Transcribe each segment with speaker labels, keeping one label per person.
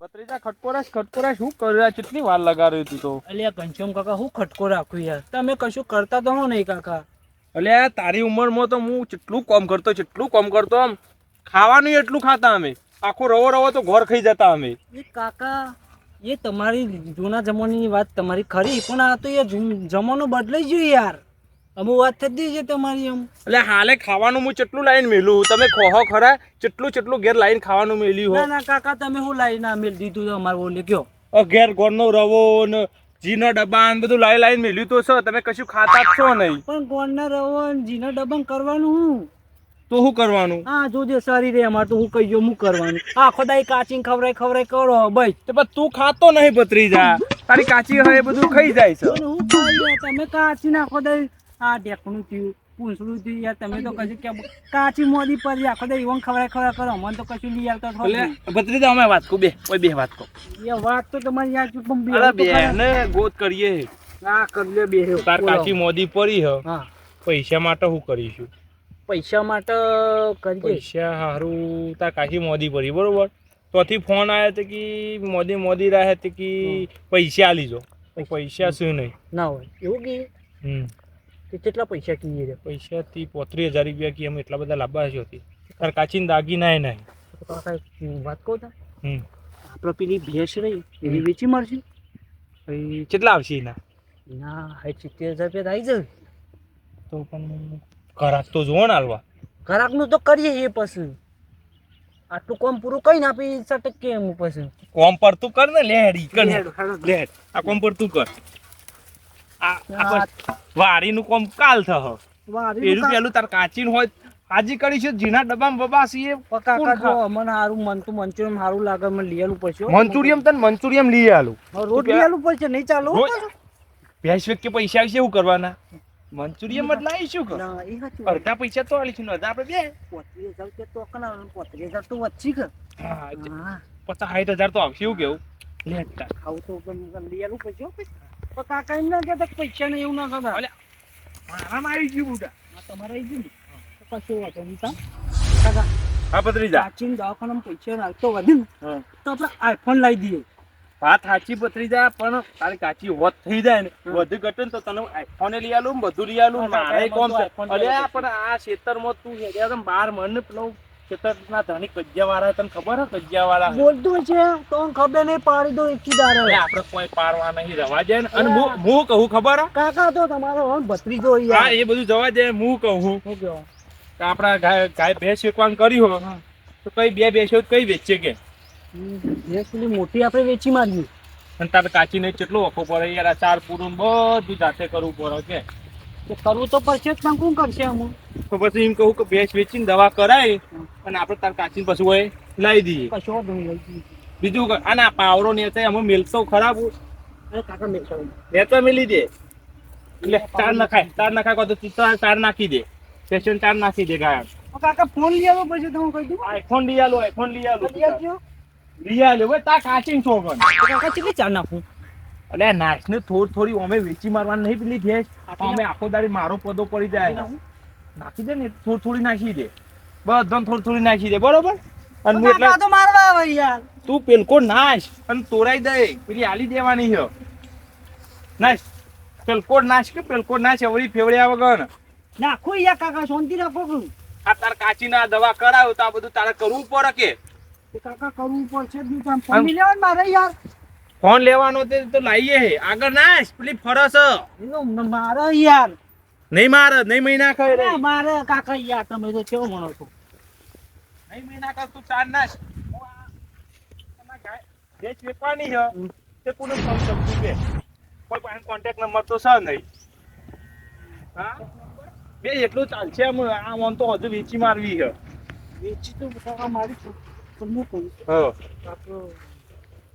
Speaker 1: ભત્રીજા ખટકોરા ખટકોરા શું કર્યા? કેટલી વાર લગાડ્યું તું તો.
Speaker 2: અલ્યા ઘનશ્યામ કાકા હું ખટકો રાખું યાર. તમે કશું કરતા તો હો નહીં કાકા.
Speaker 1: અલ્યા તારી ઉંમરમાં તો હું કેટલું કામ કરતો કેટલું કામ કરતો આમ ખાવાનું એટલું ખાતા અમે. આખો રવો રવો તો ઘર ખાઈ જતા અમે.
Speaker 2: એ કાકા એ તમારી જૂના જમાનાની વાત તમારી ખરી પણ આ તો એ જમાનો બદલાઈ ગયો યાર. અમુક વાત થતી છે તમારી એમ.
Speaker 1: એટલે હાલે ખાવાનું હું કેટલું લાઈન મેલું? તમે ખોહો ખરા કેટલું કેટલું ઘેર લાઈન ખાવાનું મેલ્યું
Speaker 2: ના
Speaker 1: હો.
Speaker 2: ના કાકા તમે હું લાઈન ના મેલ દીધું તો અમારે બોલે કયો?
Speaker 1: ઘેર ગોળનો રવો ને જીનો ડબ્બા ને બધું લાઈ લાઈન મેલ્યું તો છો. તમે કશું ખાતા છો નહીં.
Speaker 2: પણ ગોળના રવો ને જીના ડબ્બા કરવાનું હું?
Speaker 1: તો શું કરવાનું?
Speaker 2: હા જોજે સારી રે અમાર તો હું કહી હું કરવાનું. આ ખોદાઈ કાચી ખવરાય ખવરાય કરો ભાઈ
Speaker 1: તો પણ તું ખાતો નહીં ભત્રીજા. તારી કાચી હોય બધું ખાઈ જાય છે.
Speaker 2: હું તમે કાચી ના દઈ આ ઢેકણું થયું પૂંછડું થયું યાર તમે તો કશું કે કાચી મોદી પર આખો દઈ ઈવન ખવરાય ખવરાય કરો અમને તો કશું લઈ આવતો
Speaker 1: એટલે ભત્રીજા અમે વાત કહું બે ઓય બે વાત કહું.
Speaker 2: એ વાત તો તમારી યાર ચૂપ બે
Speaker 1: અરે બે ને ગોત કરીએ.
Speaker 2: હા કરલે બે
Speaker 1: તાર કાચી મોદી પડી હ.
Speaker 2: હા.
Speaker 1: પૈસા માટે હું કરીશું?
Speaker 2: પૈસા માટે કરીએ.
Speaker 1: પૈસા હારું તાર કાચી મોદી પડી બરોબર? તોથી ફોન આવ્યો તો કે મોદી મોદી રહે તો કે પૈસા લીજો પૈસા શું નહીં.
Speaker 2: ના હોય. એવું કે?
Speaker 1: હમ.
Speaker 2: કે કેટલા પૈસા કીએ
Speaker 1: છે? પૈસાથી પોત્રીસ હજાર રૂપિયા કીએ અમે એટલા બધા લાંબા છે હતી તાર કાચીને દાગીના એ નહીં
Speaker 2: તો વાત કહું તા
Speaker 1: હમ.
Speaker 2: આપણે પેલી ભેંસ રહી એની વેચી મળશે
Speaker 1: પછી કેટલા આવશે એના?
Speaker 2: ના હાઈ સિત્તેર હજાર રૂપિયા આવી જાય
Speaker 1: તો પણ ઘરાક તો જોવો ને હાલવા.
Speaker 2: ઘરાકનું તો કરીએ એ પછી. આટલું કોમ પૂરું કઈ ના આપી સટક એમ પછી.
Speaker 1: કોમ પર તું કર ને લેડી કર. ને.
Speaker 2: હેડો, હેડો.
Speaker 1: લે આ કોમ પર તું કર. આ નું બસ વાડીનું કોમ કાલ થહ. એનું પેલું તાર કાચીન હોય હાજી કરીશું જીના ડબ્બામાં બબાસી એ
Speaker 2: કાકા જો મને તો મંચુરિયમ હારું લાગે મને લઈ આલું પડશે.
Speaker 1: મંચુરિયમ તને મંચુરિયમ લઈ આલું.
Speaker 2: રોજ લઈ આલું પડશે નહીં ચાલો?
Speaker 1: ભેંસ વ્યક્તિ પૈસા આવશે એવું કરવાના. મંચુરિયમ જ
Speaker 2: લાવી શું વાત.
Speaker 1: અડધા પૈસા તો આલીશું ને અડધા આપણે બે.
Speaker 2: પોત્રીસ હજાર તો કના પોત્રીસ હજાર તો વચ્ચી કે
Speaker 1: હા પચાસ સાઠ હજાર તો આવશે એવું કેવું? લેતા
Speaker 2: આવું તો લઈ આલું પડશે હો પણ કાકા એમ ના કહેતા પૈસા ને એવું ના કરતા
Speaker 1: અલ્યા, મારામાં આવી ગયું બુડા
Speaker 2: તમારે આવી ગયું કશું વાંધો નહીં તા. કાકા
Speaker 1: હા પત્રીજા
Speaker 2: પ્રાચીન દવાખાનામાં પૈસા નાખતો વધે ને તો આપણે આઈફોન લાવી દઈએ.
Speaker 1: વાત સાચી પત્રીજા પણ તારી કાચી હોત થઈ જાય ને બધું ઘટે તો તને આઈફોન લઈ આલું બધું લઈ આલું મારે કોમ છે. અલ્યા પણ આ ખેતરમાં તું હેડ્યા બાર મન ને પેલો ખેતરના ધણી કજિયા વાળા તને ખબર હે કજિયા વાળા
Speaker 2: છે તો ખબર નહીં પાડી દો એકી દાડે.
Speaker 1: આપણે કોઈ પારવા નહીં રવા જાય ને. અને હું હું કહું ખબર?
Speaker 2: કાકા તો તમારો હોન ભત્રીજો
Speaker 1: હા એ બધું જવા દે હું કહું
Speaker 2: શું કહો.
Speaker 1: કે આપણા ગાય ગાય ભેંસ વેચવાનું કર્યું હો. તો કઈ બે ભેંસો કઈ વેચે કે?
Speaker 2: ભેંસ મોટી આપણે વેચી મારીએ.
Speaker 1: અને તારે કાચીને કેટલો વખો પડે યાર ચાર પૂરું બધું જાતે કરવું પડે કે?
Speaker 2: કરવું તો પડશે પણ શું કરશે અમુક
Speaker 1: તો પછી એમ કહું કે ભેંસ વેચીને દવા કરાય અને આપણે તાર કાચીને પછી હોય લાવી દઈએ.
Speaker 2: કશો લઈ
Speaker 1: બીજું અને આ પાવરો ને અમે મેલતો ખરાબ.
Speaker 2: કાકા મેળશો
Speaker 1: ને તો મેલી દે. એટલે ચાર નખાય ચાર નખાય કહો તો ચાર નાખી દે. ફેશન ચાર નાખી દે ગાય
Speaker 2: કાકા ફોન લઈ આવો પછી તો હું કહી દઉં
Speaker 1: આઈફોન લઈ આલો આઈફોન લઈ આલો.
Speaker 2: લઈ આવજો.
Speaker 1: લઈ આલો તાર કાચીને
Speaker 2: છોકરો કાકા કેટલી ચાર નાખું?
Speaker 1: એટલે નાશ ને થોડી થોડી અમે વેચી મારવાની નહીં પેલી ભેંસ. અમે આખો દાડી મારો પદો પડી જાય. નાખી દે ને થોડી થોડી નાખી દે. બધો થોડી થોડી નાખી દે બરોબર? અને
Speaker 2: તો મારવા આવે યાર.
Speaker 1: તું પેલકો નાશ અને તોરાઈ દે. પેલી આલી દેવાની છે. નાશ. પેલકો નાશ કે પેલકો નાશ અવળી ફેવડ્યા વગર
Speaker 2: નાખો યા કાકા શાંતિ રાખો
Speaker 1: આ તાર કાચીના દવા કરાવ તો આ બધું તારે કરવું પડે કે?
Speaker 2: કાકા કરવું પડશે જ નહીં લેવાનો મારે યાર.
Speaker 1: ફોન લેવાનો તે તો લાવીએ હે. આગળ ના પેલી ફરસ.
Speaker 2: મારે યાર.
Speaker 1: નહીં માર નહીં મહિના કહે રે.
Speaker 2: મારે કાકા યાર તમે તો કેવો મણો છો?
Speaker 1: નહીં મહિના કર તું ચાર નાશ. જે ગાય છે તે કોને ફોન સમજુ કે કોઈ પાસે કોન્ટેક્ટ નંબર તો છે નહીં. હા? બે એટલું ચાલશે આમ આમ આમ તો હજુ વેચી મારવી છે
Speaker 2: વેચી તો મારી છું પણ હું. કહું આપણે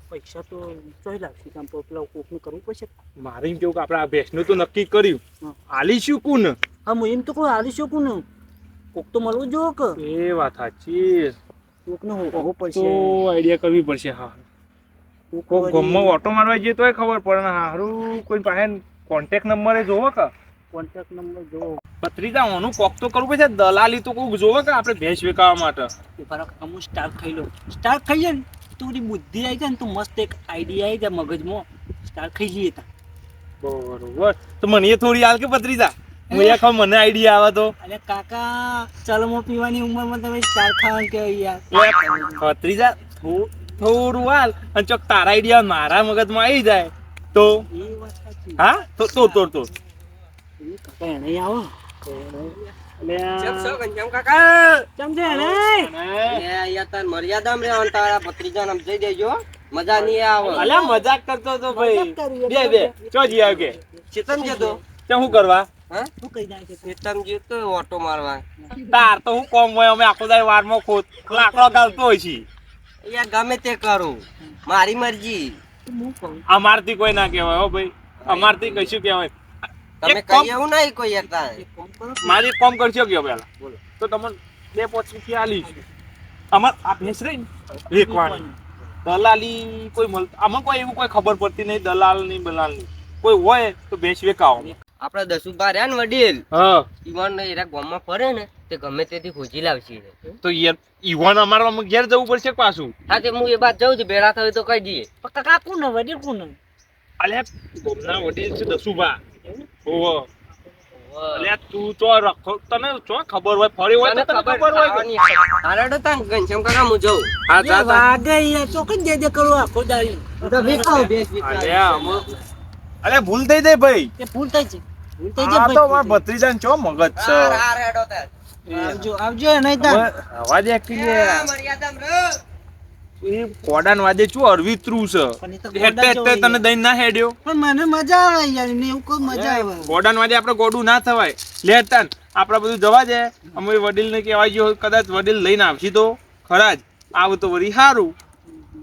Speaker 2: પૈસા તો ચોઈ લાગશે કામ પેલા કોકનું કરવું પડશે.
Speaker 1: મારે એમ કેવું કે આપણે આ ભેંસનું તો નક્કી કર્યું. આલીશું કોણ?
Speaker 2: હા હું એમ તો કોઈ આલીશું શકું ને કોક તો મળવું જો કે.
Speaker 1: એ વાત સાચી.
Speaker 2: કોકને હોવું
Speaker 1: તો આઈડિયા કરવી પડશે હા.
Speaker 2: કોક
Speaker 1: ગમમાં ઓટો મારવા જઈએ તોય ખબર પડે ને હારું કોઈ પાસે કોન્ટેક્ટ નંબર જોવો કે.
Speaker 2: કોન્ટેક્ટ નંબર જોવો.
Speaker 1: પત્રિકા ઓનું કોક તો કરવું પડશે દલાલી તો કોક જોવો કે આપણે ભેંસ વેકાવા માટે.
Speaker 2: ફરક અમુક સ્ટાર્ટ ખાઈ લો. સ્ટાર્ટ ખાઈએ ને. થોડી બુદ્ધિ આવી જાય ને તો મસ્ત એક આઈડિયા આવી જાય મગજમાં. સ્ટાર ખાઈ જઈએ તા.
Speaker 1: બરોબર. તો મને એ થોડી હાલ કે પત્રીજા હું એ ખાવ મને આઈડિયા આવે તો
Speaker 2: અરે કાકા ચલમો પીવાની ઉંમરમાં તમે સ્ટાર ખાવાનું કે યાર.
Speaker 1: પતરી પત્રીજા થો- થોડું હાલ અને ચોક તારા આઈડિયા મારા મગજમાં આવી જાય. તો? હા? તો તો તો તો
Speaker 2: આવો.
Speaker 3: મજા નહીં આવે.
Speaker 1: મજાક કરતો તો ભાઈ. બે બે. ચો જી આવ કે?
Speaker 3: ચેતન જતો
Speaker 1: શું કરવા?
Speaker 3: હા?
Speaker 2: શું કહી જાય છે
Speaker 3: ચેતન જતો ઓટો મારવા.
Speaker 1: તાર તો હું કોમ હોય અમે આખો દાડો વારમાં ખોદ લાકડો ગાલતો હોય છે.
Speaker 3: અહીંયા ગમે તે કરું. મારી મરજી.
Speaker 1: અમારથી કોઈ ના કહેવાય હો ભાઈ. અમારથી કશું કહેવાય.
Speaker 3: તમે કઈ એવું નહીં કોઈ હતા
Speaker 1: મારી કોમ કરશો કે પેલા. તો તમને બે પોચ રૂપિયા આલી અમાર આ ભેંસ રહી ને વેકવાની દલાલી કોઈ મળ આમાં કોઈ એવું કોઈ ખબર પડતી નહીં દલાલની બલાલની કોઈ હોય તો ભેંસ વેકાવો.
Speaker 3: આપડે દસુભા રહ્યા ને વડીલ
Speaker 1: હા.
Speaker 3: ઈવન એરા ગામમાં ફરે ને તે ગમે તેથી ખોજી લાવશે.
Speaker 1: તો યાર ઈવન અમારે ઘેર જવું પડશે પાછું?
Speaker 3: હા તે હું એ બાદ જઉં છું ભેળા થયું તો કહી દઈએ.
Speaker 2: પણ કાકા કોણ વડીલ કોણ
Speaker 1: અલ્યા ગોમના વડીલ છે દસુભા ઓહો. અલ્યા તું ચો રખો તને શું ખબર હોય? ફરી હોય તો તને ખબર હોય. કે-
Speaker 3: હારાડો તા ઘનશ્યામ કાકા હું જઉં.
Speaker 1: હા જા.
Speaker 2: વાગે યાર ચોકન દે દે કરો આખો દાડી.
Speaker 3: તો વેચાવ બેસ વિચાર
Speaker 1: અલ્યા અમુક અલ્યા ભૂલ થઈ જાય ભાઈ.
Speaker 2: એ ભૂલ થઈ છે. ભૂલ થઈ
Speaker 1: આ તો માર
Speaker 2: જાય
Speaker 1: ભત્રીજાને ચો મગજ છે?
Speaker 3: આ રેડો હેડો
Speaker 2: આવજો આવજો નહીં તાર
Speaker 1: હવે અવાજ એકલી
Speaker 3: આ મર્યાદામાં રહો.
Speaker 1: એ કોડાન અરવિત્રું છે.
Speaker 2: પણ એ
Speaker 1: હેટે હેટે તને દઈ ના હેડ્યો.
Speaker 2: પણ મને મજા આવે યાર ને એવું કોઈ મજા આવે.
Speaker 1: કોડાન વાજે આપણે ગોડું ના થવાય. લે તાન આપણે બધું જવા દે. અમે વડીલને કહેવાય ગયો કદાચ વડીલ લઈને આવશી તો. ખરા જ. આવ તો વરી સારું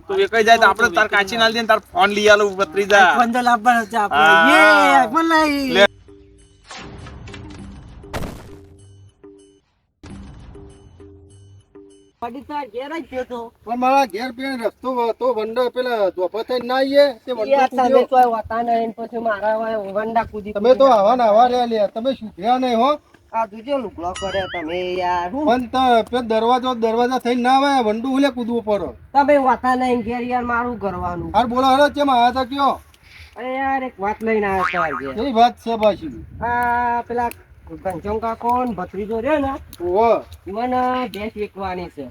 Speaker 1: તો એ કઈ જાય તો આપણે તાર કાચી ના લઈએ ને તાર ફોન લઈ આલો પત્રી
Speaker 2: જા. ફોન તો લાવવાનો છે આપણે યે આઈફોન લાવી
Speaker 1: લે.
Speaker 2: પડી તો આ ઘેર જ ગયો તો
Speaker 4: પણ મારા ઘેર પેણ રસ્તો હતો વંડો પેલા ધોપા થઈને ના આવીએ તે વંડો
Speaker 3: તમે
Speaker 4: કૂદ્યો.
Speaker 3: તોય નહીં, પછી મારા વંડા કૂદી
Speaker 4: તમે તો આવા ને આવા રહ્યા લ્યા તમે સુધર્યા નહીં હો?
Speaker 3: આ જોજો લુગડો કર્યો તમે યાર
Speaker 4: પણ ત- દરવાજો દરવાજા થઈ ના આવે વંડુ હુલે કૂદવું પડે?
Speaker 3: તમે વાતા નહીં ઘેર યાર મારું કરવાનું
Speaker 4: હાર બોલો હરે કેમ આયા તા કયો?
Speaker 3: અરે યાર એક વાત લઈને આવ્યો તો
Speaker 4: વાત છે પાછી?
Speaker 3: આ પેલા ઘનશ્યામ કાકો? ને ભત્રીજો રહ્યો ને
Speaker 4: ઓહો.
Speaker 3: મને ભેંસ વેચવાની છે.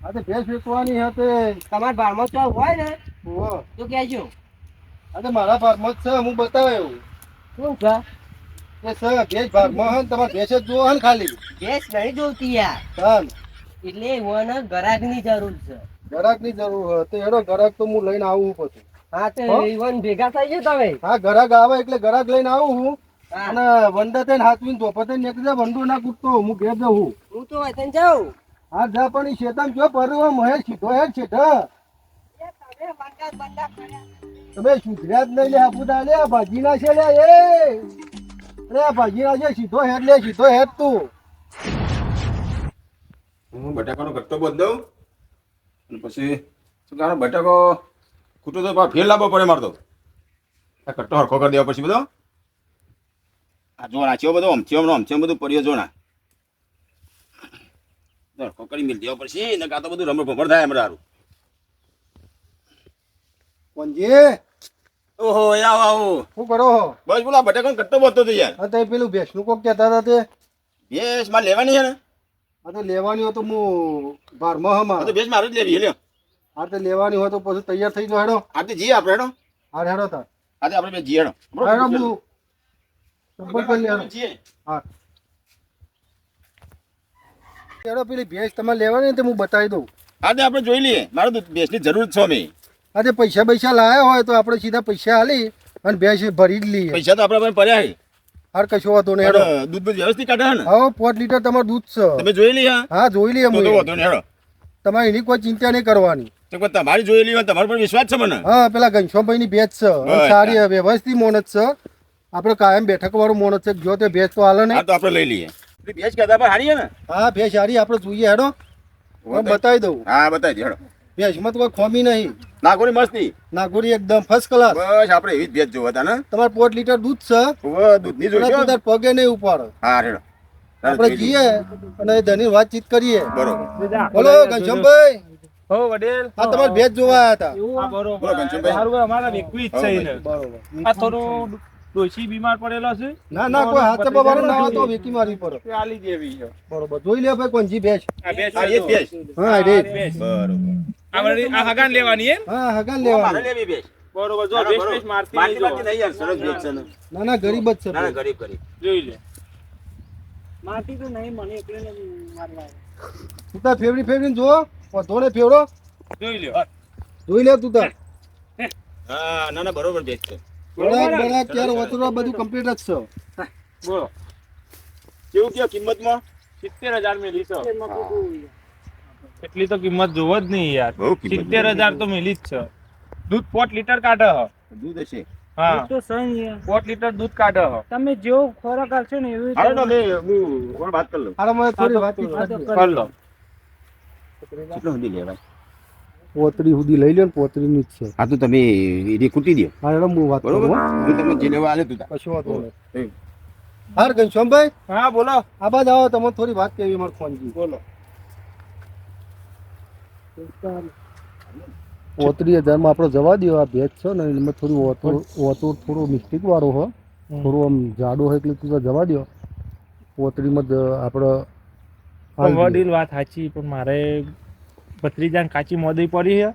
Speaker 4: હા તો ભેંસ વેચવાની હતી
Speaker 3: તમારા ભારમાં તો હોય ને
Speaker 4: ઓહો.
Speaker 3: તો કહેજો.
Speaker 4: હા તો મારા ભારમાં જ છે હું બતાવ્યો.
Speaker 3: શું છે?
Speaker 4: એ સર ભેંસ ભાગમાં હે તમારે ભેંસ જ જોવો હે ખાલી.
Speaker 3: ભેંસ નહીં જોતી યાર.
Speaker 4: ચાલ
Speaker 3: એટલે મને ગ્રાહકની જરૂર છે.
Speaker 4: ગરાકની જરૂર હોય તો એનો ગરાક તો હું લઈને આવું પછી.
Speaker 3: હા તો
Speaker 4: હો?
Speaker 3: ઈવન ભેગા થઈ જાય તમે.
Speaker 4: હા ગરાક આવે એટલે ગરાક લઈને આવું હું
Speaker 3: હા.
Speaker 4: અને વંડા થઈને હાથવીને ધોપા થઈને નીકળી વંડુ ના કૂટતો હું ઘેર જઉં
Speaker 3: હું તો વતન જાઉં.
Speaker 4: હા જા પણ ઈ શેતામ જો પરવા મહે સીધો હે છે તમે સુધર્યા જ નહીં લે આપુદા લે ભાજી ના છે લે એ! અરે ભાજી ના છે સીધો હેડ લે સીધો હેડ તું.
Speaker 5: હું બટાકાનો કટ્ટો બંધ દઉં અને પછી શું કારણ બટાકો ખૂટો તો ફેર લાવવો પડે મારતો આ કટ્ટો હરખો કરી દેવો પછી બધો. આ જો નાચ્યો બધો અમથિયો અમથિયો બધું પડ્યો જો ના કોકડી કરી મિલ દેવો પડશે ને કાં તો બધું રમણ ભમર થાય હમણાં સારું
Speaker 4: કોનજી?
Speaker 5: ઓહો આવો આવો.
Speaker 4: શું કરો હો?
Speaker 5: બસ બોલા બટાકાનો કટ્ટો બધો તો યાર.
Speaker 4: હા તો એ પેલું ભેંસનું કોક કહેતા હતા તે.
Speaker 5: ભેંસ મારે લેવાની છે ને?
Speaker 4: આ તો લેવાની હોય તો હું બારમાં
Speaker 5: આ
Speaker 4: હમાં
Speaker 5: તો ભેંસ મારે જ લેવી લ્યો.
Speaker 4: આ તો લેવાની હોય તો પછી તૈયાર થઈ જાઓ હેડો.
Speaker 5: આ તો જી આપણે હેડો.
Speaker 4: હા હેડો તાર.
Speaker 5: આ તો આપણે બે જી હેડો
Speaker 4: હેડો હું ચંપલ પહેરી લે, હેડો
Speaker 5: જીએ.
Speaker 4: હા. હેડો પેલી ભેંસ તમારે લેવાની તો હું બતાવી દઉં.
Speaker 5: આ આપણે જોઈ લઈએ. મારે તો ભેંસની જરૂર છે અમે
Speaker 4: આજે પૈસા પૈસા લાયા હોય તો આપણે સીધા પૈસા હાલી અને ભેંસ ભરી જ લઈએ.
Speaker 5: પૈસા તો આપણે પાસે પડ્યા છે.
Speaker 4: હાર કશો નહીં હેડો.
Speaker 5: દૂધ બધું વ્યવસ્થિત કાઢે છે ને?
Speaker 4: હા પાંચ લીટર તમારું દૂધ છે.
Speaker 5: તમે જોઈ લઈએ
Speaker 4: હા? જોઈ લઈએ હું
Speaker 5: વાંધો નહીં હેડો.
Speaker 4: તમારે એની કોઈ ચિંતા નહીં કરવાની.
Speaker 5: તો તમારી જોયેલી હોય તમારો પણ વિશ્વાસ છે મને?
Speaker 4: હા પેલા ઘનશ્યામભાઈ ની ભેંસ છે. સારી વ્યવસ્થિત મોનત છે. આપણે કાયમ બેઠક વાળું મોડો છે. જો તે ભેજ તો હાલે ને
Speaker 5: તો આપણે લઈ લઈએ. ભેજ ભેંસ કહેતા પણ હારી ને?
Speaker 4: હા ભેજ હારી આપણે જોઈએ હેડો. હું બતાવી દઉં.
Speaker 5: હા બતાવી દે હેડો.
Speaker 4: માં તો કોઈ ખોમી નહીં.
Speaker 5: નાગોરી મસ્તી.
Speaker 4: નાગોરી એકદમ ફર્સ્ટ ક્લાસ
Speaker 5: બસ આપણે એવી જ ભેજ જોવા હતા ને?
Speaker 4: તમારે પોટ લીટર દૂધ છે?
Speaker 5: દૂધની
Speaker 4: જોઈએ તાર પગે નહીં ઉપાડો.
Speaker 5: હા રેડો
Speaker 4: આપણે જઈએ અને ધની વાતચીત કરીએ.
Speaker 5: બરોબર.
Speaker 4: બોલો ઘનશ્યામભાઈ.
Speaker 1: હો વડેલ.
Speaker 4: આ તમારે ભેજ જોવા આવ્યા હતા?
Speaker 1: બરોબર.
Speaker 5: ઘનશ્યામભાઈ.
Speaker 1: અમારા વેકવી ઈચ્છા છે
Speaker 4: બરોબર.
Speaker 1: આ થોડું ડોશી બીમાર પડેલો છે?
Speaker 4: ના ના કોઈ હાથે બબારો ના હોય તો વેકી મારી પર.
Speaker 1: તે આલી દેવી છે.
Speaker 4: બરોબર. જોઈ લે ભાઈ કોણજી ભેજ
Speaker 1: આ બે
Speaker 5: આ એ જ ભેંસ.
Speaker 4: હા રે
Speaker 5: બરોબર.
Speaker 1: આ આ હગાન લેવાની એમ?
Speaker 4: હા હગાન લેવાની.
Speaker 5: લેવી ભેજ
Speaker 1: બરોબર જો
Speaker 5: બરોબર.
Speaker 1: બેસ મારતી નહીં
Speaker 5: યાર, સરસ ભેજ છે ના.
Speaker 4: ના ગરીબ જ છે
Speaker 5: ના, ગરીબ, ગરીબ.
Speaker 1: જોઈ લે.
Speaker 2: માટી તો નહીં મને એકલે મારવા.
Speaker 4: તું તાર ફેવડી ફેવડી જો ધોળે ફેવડો
Speaker 1: જોઈ લ્યો.
Speaker 4: જોઈ લે તું તાર.
Speaker 5: હા, ના, ના, બરોબર ભેજ છે.
Speaker 4: બળાક બળાક ક્યારે વતરો બધું કમ્પ્લીટ જ છે
Speaker 1: બોલો
Speaker 5: કેવું કયો કિંમતમાં?
Speaker 1: સિત્તેર હજાર મેલી છે એટલી તો કિંમત જોવો જ નહીં યાર સિત્તેર હજાર તો મેલી જ છે દૂધ પોટ લીટર કાઢે
Speaker 5: દૂધ હશે.
Speaker 1: હા
Speaker 2: તો સહી યાર.
Speaker 1: પોટ લીટર દૂધ કાઢે
Speaker 2: તમે જેવો ખોરાક આપશો ને એવું
Speaker 5: હાલો, હું વાત કરી લઉં.
Speaker 4: હાલો મને થોડી વાતચીત
Speaker 2: આ તો
Speaker 4: કરજો.
Speaker 1: કર લો
Speaker 5: કેટલું સુધી લેવાય?
Speaker 4: પોતરી સુધી લઈ લો ને પોતરી ની જ છે.
Speaker 5: હા તો તમે એ કૂટી દો.
Speaker 4: હા એટલે હું વાત
Speaker 5: બરોબર?
Speaker 4: કરું હું
Speaker 5: તમને જે લેવા આલે તું.
Speaker 4: કશો વાંધો નહીં. હાર ઘનશ્યામભાઈ?
Speaker 1: હા બોલો.
Speaker 4: આ બાદ આવો તમે થોડી વાત કેવી મારે ફોનજી.
Speaker 1: બોલો.
Speaker 4: પોતરી હજારમાં આપણે જવા દો આ ભેજ છે ને એમાં થોડું ઓતો ઓતો થોડો મિસ્ટેક વાળો હો. થોડું આમ જાડો હોય એટલે તું જવા દો પોતરીમાં જ આપણે
Speaker 1: વાત સાચી પણ મારે ભત્રીજાને કાચી મોદી પડી છે.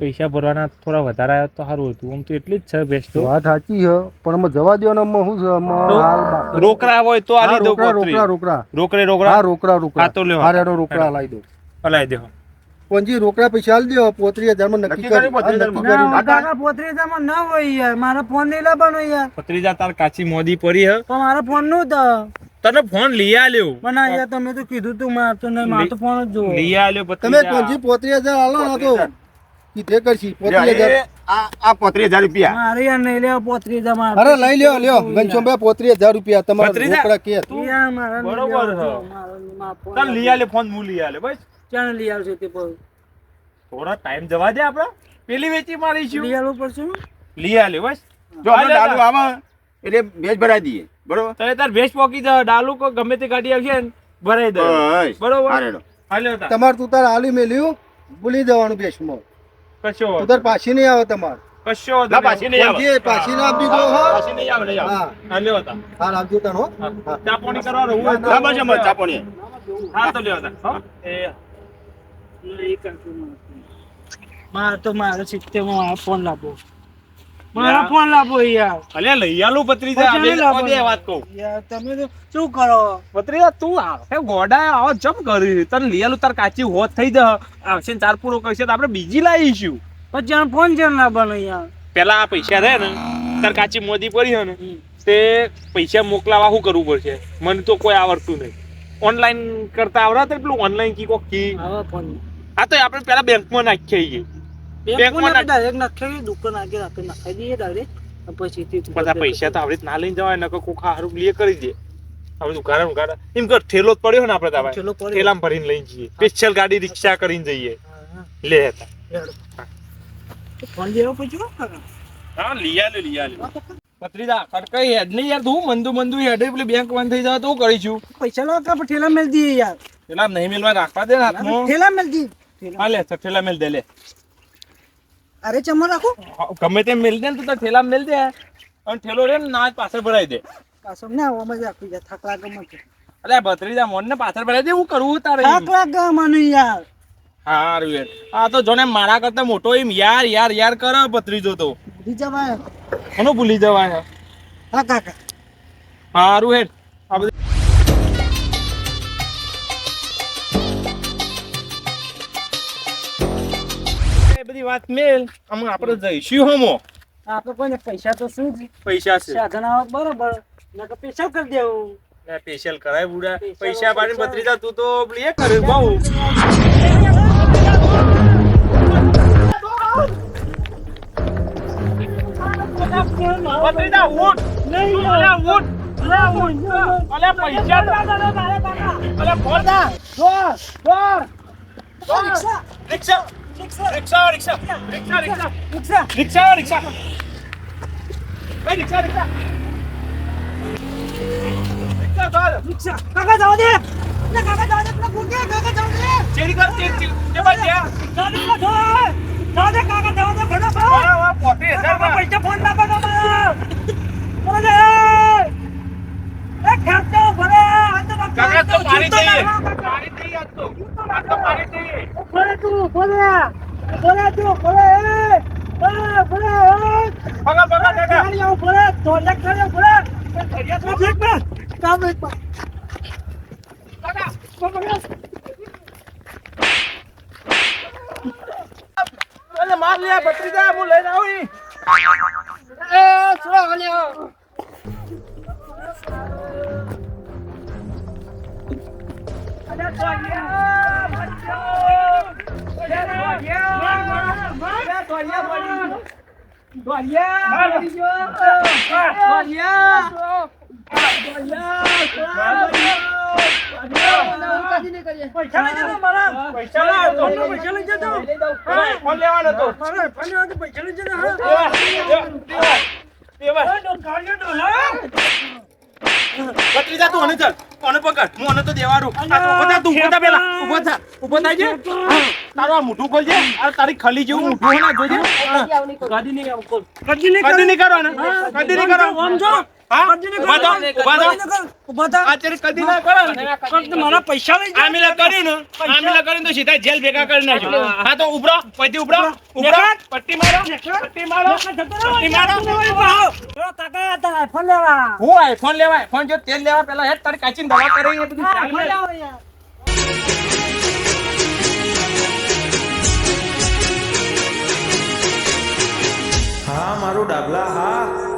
Speaker 1: પૈસા ભરવાના થોડા વધારે આવ્યા તો સારું હતું. આમ તો એટલી જ છે બેસ્ટ
Speaker 4: વાત સાચી છે પણ અમે જવા દો ને શું છે
Speaker 1: રોકડા હોય તો
Speaker 4: હા,
Speaker 1: આલી દો
Speaker 4: રોકડા રોકડા રોકડા.
Speaker 1: રોકડે રોકડા?
Speaker 4: રોકડા
Speaker 1: હા, તો લ્યો.
Speaker 4: હા રોકડા લાવી દો.
Speaker 1: લાવી દેહો
Speaker 4: પંજી રોકડા પૈસા આલી દો પોત્રીસ હજારમાં નક્કી
Speaker 5: નક્કી
Speaker 4: કરી.
Speaker 5: પોતરી હજારમાં.
Speaker 2: ના, હોય યાર. મારા ફોન નહીં લાવવાનો યાર.
Speaker 1: ભત્રીજા તાર કાચી મોદી પડી હે.
Speaker 2: પણ મારા ફોનનું તો.
Speaker 1: તને ફોન લઈ આલ્યો.
Speaker 2: પણ આ યાર તમે તો કીધું તું માર તો નહીં માર તો ફોન જ જો
Speaker 1: લઈ આલ્યો
Speaker 4: તમે પંજી પોતરી હજાર આલો ને તો. કીધે કરશી પોતરી હજાર.
Speaker 5: આ આ પોત્રીસ હજાર રૂપિયા.
Speaker 2: મારે યાર નહીં લેવા પોતરીજા માર
Speaker 4: અરે લઈ લ્યો લ્યો. ઘનશ્યામભાઈ પોત્રીસ હજાર રૂપિયા તમારા. રોકડા કે.
Speaker 2: યાર મારા
Speaker 1: બરોબર તને લઈ આલ્યો ફોન હું લઈ આલ્યો બસ.
Speaker 2: ક્યાં લઈ આવશે તે પર
Speaker 1: થોડા ટાઈમ જવા દે આપડે. પેલી વેચી મારીશું.
Speaker 2: લઈ આવવું પડશે
Speaker 1: લઈ આલ્યો બસ.
Speaker 5: જો આ ડાલુ આવે એટલે ભેજ ભરાઈ દઈએ. બરોબર?
Speaker 1: તો એ તાર ભેજ પોકી જા ડાલુ કો ગમે તે ગાડી આવશે ને ભરાઈ દે. બરોબર.
Speaker 4: તમારે તું તાર આલી મેલ્યું ભૂલી જવાનું બેસમાં
Speaker 1: કશો
Speaker 4: તું તાર પાછી નહીં આવે તમારે.
Speaker 1: કશો.
Speaker 5: પાછી નહીં આવે.
Speaker 4: પાછી ના આપી દો હો
Speaker 5: પાછી નહીં આવે, નહીં આવે.
Speaker 4: હા.
Speaker 1: તાર
Speaker 4: હો.
Speaker 1: રાખજો ચાપોણી કરવા રહું હોય તો-
Speaker 5: ના, બસ એમ જ, ચા પાણી.
Speaker 1: હા તો લ્યો હા. એ
Speaker 2: મારે. મારે તો મારે સિસ્ટમમાં ફોન લાવો મારા ફોન લાવો યાર.
Speaker 1: અલ્યા લઈ આલું ભત્રીજા
Speaker 2: પછી
Speaker 1: બે
Speaker 2: નહીં લાવવાનો.
Speaker 1: બે વાત કહું.
Speaker 2: યાર તમે તો શું કરો?
Speaker 1: ભત્રીજા તું આ ગોડા આવો જમ કરી? તને લઈ આલું તાર કાચી હોત થઈ જા આવશે ચાર પૂરો કરશે તો આપણે બીજી લાવીશું.
Speaker 2: પછી જાણ ફોન છે લાવવાનો યાર?
Speaker 1: પેલા આ પૈસા થાય ને તાર કાચી મોદી પડી હે ને તે પૈસા મોકલાવા શું કરવું પડશે? મને તો કોઈ આવડતું નહીં. ઓનલાઈન કરતા આવડે પેલું ઓનલાઈન કી કોક કી? હા તો આપણે પેલા બેંકમાં નાખી આવીએ બેંકમાં
Speaker 2: ડાયરેક્ટ નાખી દુકાન આગળ આપણે નાખી દઈએ ડાયરેક્ટ પછી
Speaker 1: બધા પૈસા તો આપણે ના લઈને જવાય નકર કોક હારું લે કરી દે. આપણે ઉઘાડા ને ઉઘાડા એમ કર ઠેલો જ પડ્યો ને આપણે તો આપણે. ઠેલામાં ભરીને લઈને જઈએ. સ્પેશિયલ ગાડી રિક્ષા કરીને જઈએ. લે હતા.
Speaker 2: હા. ફોન લેવો પછી?
Speaker 1: હા. લિયા લે લિયા લે પત્રીદા કટકાઈ હેડ નહીં યાર તું મંદુ મંદુ હેડ પેલી બેંક બંધ થઈ જાય તો કરીશું
Speaker 2: પૈસા લાવ કે ઠેલા મેલ દઈએ યાર.
Speaker 1: પેલા નહીં મેલવા રાખવા દે ને હાથમાં.
Speaker 2: ઠેલા મેલ દી ઠેલા.
Speaker 1: હા લે ઠેલા મેલ દે લે.
Speaker 2: અરે ચમો રાખો.
Speaker 1: ગમે તેમ મેલ દે ને તો થેલા ઠેલા મેલ દે. અને ઠેલો રે ને પાછળ ભરાઈ દે.
Speaker 2: પાછળ ના આવામાં મજા આપી જાય થાક લાગે મને
Speaker 1: અરે ભત્રીજા મોન ને પાછળ ભરાઈ દે હું કરવું તારે
Speaker 2: થાક લાગે મને યાર.
Speaker 1: હારું યાર આ તો જોને મારા કરતા મોટો એમ યાર યાર યાર કરે ભત્રીજો તો.
Speaker 2: ભૂલી જવાય.
Speaker 1: કોનો ભૂલી જવાય?
Speaker 2: હા કાકા.
Speaker 1: હારું હેડ આ બધું બધી વાત મેલ. અમે આપણે જઈશું હમો.
Speaker 2: આપણે કોઈને પૈસા તો શું
Speaker 1: પૈસા છે.
Speaker 2: સાધન આવે બરોબર. નકર પૈસા કરી દેવું.
Speaker 1: સ્પેશિયલ કરાય બુડા. પૈસા બત્રી ભત્રીજા તું તો એ કરે બહુ. ભત્રીજા ઉઠ.
Speaker 2: નહીં
Speaker 1: અલ્યા ઉઠ. પૈસા અલ્યા ફોન
Speaker 2: દોર દોર
Speaker 1: રિક્ષા રિક્ષા. રિક્ષા. રિક્ષા રિક્ષા. રિક્ષા
Speaker 2: રિક્ષા.
Speaker 1: રિક્ષા. રિક્ષા એ રિક્ષા રિક્ષા. રિક્ષા ચાલ.
Speaker 2: રિક્ષા. કાકા જાવ દે લે કાકા જાવ દે પેલા ભૂકે કાકા જાવ દે
Speaker 1: ચેડી કર, ચેડ, ચેડ. જે ભાઈ.
Speaker 2: જાવ દે જાવ દે કાકા જાવ દે ભણો ભાવ
Speaker 1: વાહ, વાહ, પોતે.
Speaker 2: પૈસા ફોન ના કરો મને. એ આ તો
Speaker 1: કાકા તો પાણી
Speaker 2: જૂતો
Speaker 1: આજ તો. જોઈએ.
Speaker 2: ભલે તું પા કાકા
Speaker 1: અલે માર લે, ભત્રીજા, હું લઈને આવી
Speaker 2: છોડો પૈસા લઈ જતો મારા
Speaker 1: પૈસા લઈ જતો. આને પકડ. હું અને તો દેવાનું. ઊભો થા, તું ઊભો થા પેલા. ઊભો થા. ઊભો થાય છે? તારું આ મુઠું ખોલજે. અરે તારી ખલી જેવું મુઠું ના જોજે.
Speaker 2: કદી નહીં
Speaker 1: કદી નહીં કરવાનું. કદી નહીં કરવાનું.
Speaker 2: આમ જો
Speaker 1: જેલ ભેગા કરી નાખજો. હા તો ઉભરો પતિ ઉભરો ઉભરો. પટ્ટી મારો પટ્ટી મારો. પટ્ટી મારો.
Speaker 2: આઈફોન લેવા.
Speaker 1: હું આઈફોન લેવા? આઈફોન જો તેલ લેવા પેલા હેડ તારી કાચીન દવા કરી બધું. હા
Speaker 2: મારું ડાબલા હા.